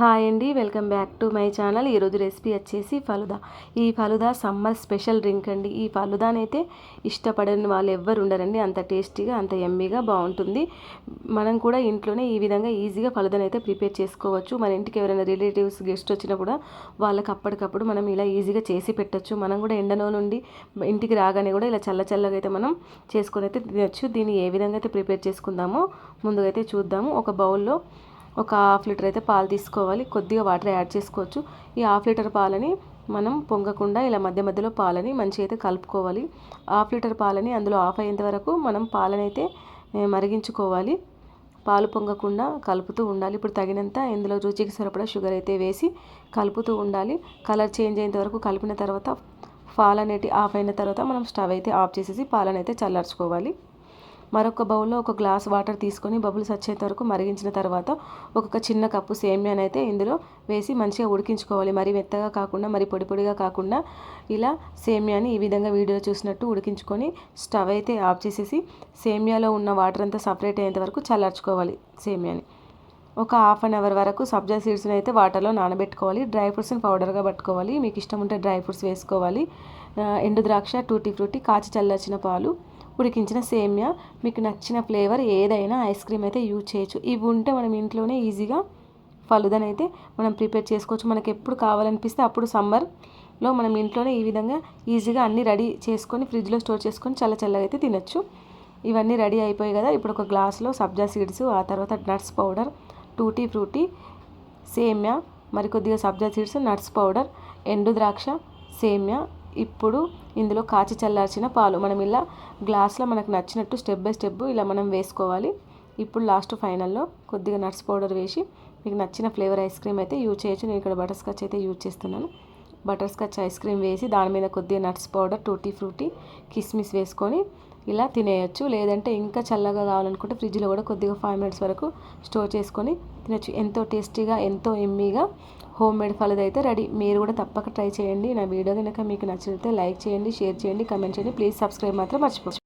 Hi అండి welcome back to my channel. ఈరోజు recipe వచ్చేసి ఫలుదా. ఈ ఫలుదా సమ్మర్ స్పెషల్ డ్రింక్ అండి. ఈ ఫలుదానైతే ఇష్టపడని వాళ్ళు ఎవ్వరు ఉండరండి. అంత టేస్టీగా అంత ఎమ్మీగా బాగుంటుంది. మనం కూడా ఇంట్లోనే ఈ విధంగా ఈజీగా ఫలుదాని అయితే ప్రిపేర్ చేసుకోవచ్చు. మన ఇంటికి ఎవరైనా రిలేటివ్స్ గెస్ట్ వచ్చినా కూడా వాళ్ళకి అప్పటికప్పుడు మనం ఇలా ఈజీగా చేసి పెట్టచ్చు. మనం కూడా ఎండలో నుండి ఇంటికి రాగానే కూడా ఇలా చల్ల చల్లగా అయితే మనం చేసుకొని అయితే తినచ్చు. దీన్ని ఏ విధంగా అయితే ప్రిపేర్ చేసుకుందామో ముందుగా అయితే చూద్దాము. ఒక బౌల్లో ఒక హాఫ్ లీటర్ అయితే పాలు తీసుకోవాలి. కొద్దిగా వాటర్ యాడ్ చేసుకోవచ్చు. ఈ హాఫ్ లీటర్ పాలని మనం పొంగకుండా ఇలా మధ్య మధ్యలో పాలని మంచిగా అయితే కలుపుకోవాలి. హాఫ్ లీటర్ పాలని అందులో ఆఫ్ అయ్యేంత వరకు మనం పాలని అయితే మరిగించుకోవాలి. పాలు పొంగకుండా కలుపుతూ ఉండాలి. ఇప్పుడు తగినంత ఇందులో రుచికి సరిపడా షుగర్ అయితే వేసి కలుపుతూ ఉండాలి. కలర్ చేంజ్ అయ్యేంత వరకు కలిపిన తర్వాత పాలు అనేటి ఆఫ్ అయిన తర్వాత మనం స్టవ్ అయితే ఆఫ్ చేసేసి పాలనైతే చల్లార్చుకోవాలి. మరొక బౌల్లో ఒక గ్లాస్ వాటర్ తీసుకొని బబుల్స్ వచ్చేంత వరకు మరిగించిన తర్వాత ఒక్కొక్క చిన్న కప్పు సేమ్యాన్ అయితే ఇందులో వేసి మంచిగా ఉడికించుకోవాలి. మరి మెత్తగా కాకుండా మరి పొడి పొడిగా కాకుండా ఇలా సేమ్యాని ఈ విధంగా వీడియోలో చూసినట్టు ఉడికించుకొని స్టవ్ అయితే ఆఫ్ చేసేసి సేమ్యాలో ఉన్న వాటర్ అంతా సపరేట్ అయ్యేంత వరకు చల్లార్చుకోవాలి సేమ్యాని. ఒక హాఫ్ అన్ అవర్ వరకు సబ్జా సీడ్స్ని అయితే వాటర్లో నానబెట్టుకోవాలి. డ్రై ఫ్రూట్స్ని పౌడర్గా పట్టుకోవాలి. మీకు ఇష్టం ఉంటే డ్రై ఫ్రూట్స్ వేసుకోవాలి. ఎండు ద్రాక్ష టూటీ ఫ్రూటీ కాచి చల్లార్చిన పాలు ఉడికించిన సేమియా మీకు నచ్చిన ఫ్లేవర్ ఏదైనా ఐస్ క్రీమ్ అయితే యూజ్ చేయొచ్చు. ఇవి ఉంటే మనం ఇంట్లోనే ఈజీగా ఫలుదని అయితే మనం ప్రిపేర్ చేసుకోవచ్చు. మనకి ఎప్పుడు కావాలనిపిస్తే అప్పుడు సమ్మర్లో మనం ఇంట్లోనే ఈ విధంగా ఈజీగా అన్నీ రెడీ చేసుకొని ఫ్రిడ్జ్లో స్టోర్ చేసుకొని చల్ల చల్లగా అయితే తినచ్చు. ఇవన్నీ రెడీ అయిపోయాయి కదా. ఇప్పుడు ఒక గ్లాస్లో సబ్జా సీడ్స్ ఆ తర్వాత నట్స్ పౌడర్ టూటీ ఫ్రూటీ సేమ్యా మరి కొద్దిగా సబ్జా సీడ్స్ నట్స్ పౌడర్ ఎండు ద్రాక్ష సేమ్యా ఇప్పుడు ఇందులో కాచి చల్లార్చిన పాలు. మనం ఇలా గ్లాస్లో మనకు నచ్చినట్టు స్టెప్ బై స్టెప్ ఇలా మనం వేసుకోవాలి. ఇప్పుడు లాస్ట్ ఫైనల్లో కొద్దిగా నట్స్ పౌడర్ వేసి మీకు నచ్చిన ఫ్లేవర్ ఐస్ క్రీమ్ అయితే యూజ్ చేయొచ్చు. నేను ఇక్కడ బటర్ స్కాచ్ అయితే యూజ్ చేస్తున్నాను. బటర్ స్కాచ్ ఐస్ క్రీమ్ వేసి దాని మీద కొద్దిగా నట్స్ పౌడర్ టూటీ ఫ్రూటీ కిస్మిస్ వేసుకొని ఇలా తినేయచ్చు. లేదంటే ఇంకా చల్లగా కావాలనుకుంటే ఫ్రిడ్జ్లో కూడా కొద్దిగా ఫైవ్ మినిట్స్ వరకు స్టోర్ చేసుకొని తినచ్చు. ఎంతో టేస్టీగా ఎంతో ఎమ్మీగా హోమ్ మేడ్ ఫలద అయితే రెడీ మీరు కూడా తప్పక ట్రై చేయండి. నా వీడియో కనుక మీకు నచ్చితే లైక్ చేయండి షేర్ చేయండి కమెంట్ చేయండి. ప్లీజ్ సబ్స్క్రైబ్ మాత్రం మర్చిపోవచ్చు